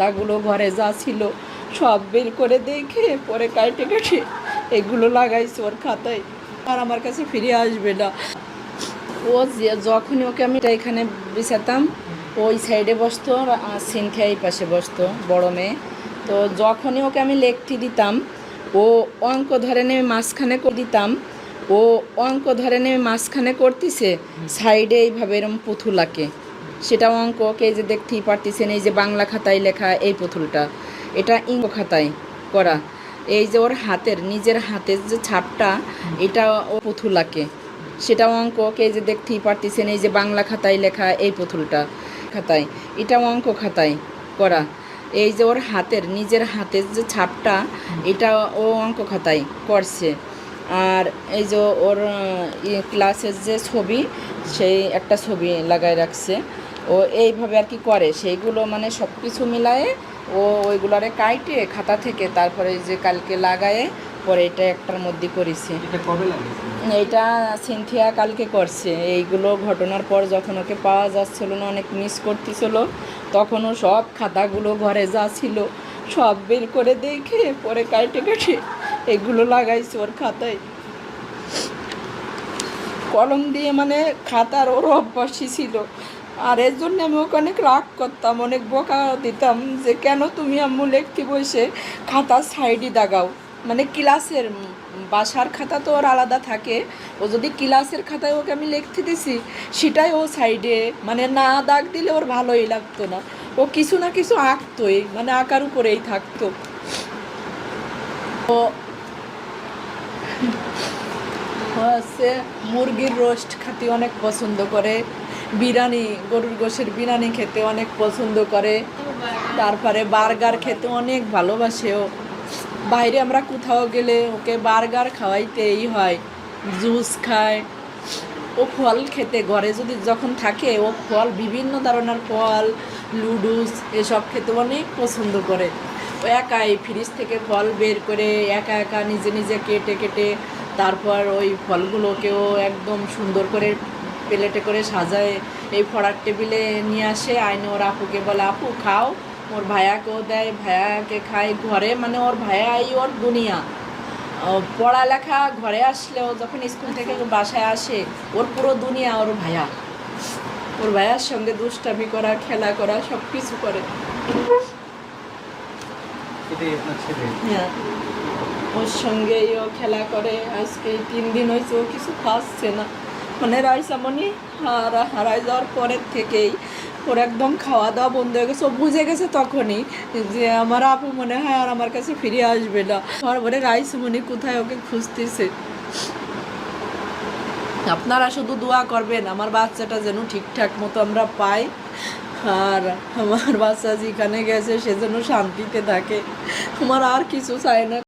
তাগুলো ঘরে যা ছিল সব বের করে দেখে পরে কাটে কাটে এগুলো লাগাইছে ওর খাতায়। আর আমার কাছে ফিরে আসবে না। ও যখনই ওকে আমি এখানে বিছাতাম, ওই সাইডে বসতো আর সিনথিয়া এই পাশে বসতো, বড় মেয়ে। তো যখনই ওকে আমি লেখটি দিতাম, ও অঙ্ক ধরে নেমে মাঝখানে করে দিতাম, ও অঙ্ক ধরে নেমে মাঝখানে করতেছে, সাইডে এইভাবে এরম পুতুলাকে সেটা অঙ্ক এই যে দেখতেই পারতেছেন এই যে বাংলা খাতায় লেখা এই পুতুলটা, এটা ইঙ্গ খাতায় করা। এই যে ওর হাতের, নিজের হাতের যে ছাপটা, এটা ও পুতুল পুতুলাকে। সেটাও অঙ্ক এই যে দেখতেই পারতেছেন এই যে বাংলা খাতায় লেখা এই পুতুলটা খাতায়। এটাও অঙ্ক খাতায় করা। এই যে ওর হাতের, নিজের হাতের যে ছাপটা, এটা ও অঙ্ক খাতায় করছে। আর এই যে ওর ক্লাসের যে ছবি সেই একটা ছবি লাগাই রাখছে। ও এইভাবে আর কি করে সেইগুলো মানে সব কিছু মিলায়ে ও ওইগুলারে কাইটে খাতা থেকে তারপরে যে কালকে লাগায়ে পরে এটা একটার মধ্যে করেছে। এটা সিনথিয়া কালকে করছে। এইগুলো ঘটনার পর যখন ওকে পাওয়া যাচ্ছিল না অনেক মিস করতেছিল তখনও সব খাতাগুলো ঘরে যা ছিল সব বের করে দেখে পরে কাইটে কাটে। এগুলো লাগাইছে ওর খাতায়। কলম দিয়ে মানে খাতার ওর অভ্যাসই ছিল। আর এর জন্য আমি ওকে অনেক রাগ করতাম, অনেক বোকা দিতাম যে, কেন তুমি আম্মু লিখতে বসে খাতা সাইডে দাগাও? মানে ক্লাসের বাসার খাতা তো ওর আলাদা থাকে। ও যদি ক্লাসের খাতায় ওকে আমি লিখতে দিছি, সেটাই ও সাইডে মানে না দাগ দিলে ওর ভালোই লাগতো না। ও কিছু না কিছু আঁকতোই মানে আঁকার উপরেই থাকতো ও হচ্ছে মুরগির রোস্ট খেতে অনেক পছন্দ করে, বিরিয়ানি, গরুর গোশের বিরিয়ানি খেতে অনেক পছন্দ করে। তারপরে বার্গার খেতে অনেক ভালোবাসে ও। বাইরে আমরা কোথাও গেলে ওকে বার্গার খাওয়াইতেই হয়, জুস খায়। ও ফল খেতে ঘরে যদি যখন থাকে, ও ফল বিভিন্ন ধরনের ফল লুডুস এসব খেতে অনেক পছন্দ করে। একাই ফ্রিজ থেকে ফল বের করে একা একা নিজে নিজে কেটে কেটে তারপর ওই ফলগুলোকেও একদম সুন্দর করে প্লেটে করে সাজায়। এই ফড়ার টেবিলে নিয়ে আসে। আইনে ওর আপুকে বলে, আপু, খাও। ওর ভাইয়াকেও দেয়। ভাইয়াকে খায় ঘরে। মানে ওর ভাইয়াই ওর দুনিয়া। পড়ালেখা ঘরে আসলেও যখন স্কুল থেকে বাসায় আসে, ওর পুরো দুনিয়া ওর ভাইয়া। ওর ভাইয়ার সঙ্গে দুষ্টামি করা, খেলা করা সব কিছু করে এটাই আপনার ছেলে হ্যাঁ ওর সঙ্গেই ও খেলা করে, আজকে তিন দিন হয়েছে, ও কিছু খাচ্ছে না। মানে রাইসামণি হারা হারাই যাওয়ার পরের থেকেই ওর একদম খাওয়া দাওয়া বন্ধ হয়ে গেছে। ও বুঝে গেছে তখনই যে আমার আপু মনে হয় আর আমার কাছে ফিরে আসবে না। তারপরে রাইসামণি কোথায় ওকে খুঁজতেছে। আপনারা শুধু দোয়া করবেন, আমার বাচ্চাটা যেন ঠিকঠাক মতো আমরা পাই। আর আমার বাচ্চা যেখানে গেছে সেজন্য শান্তিতে থাকে। আমার আর কিছু চাই না।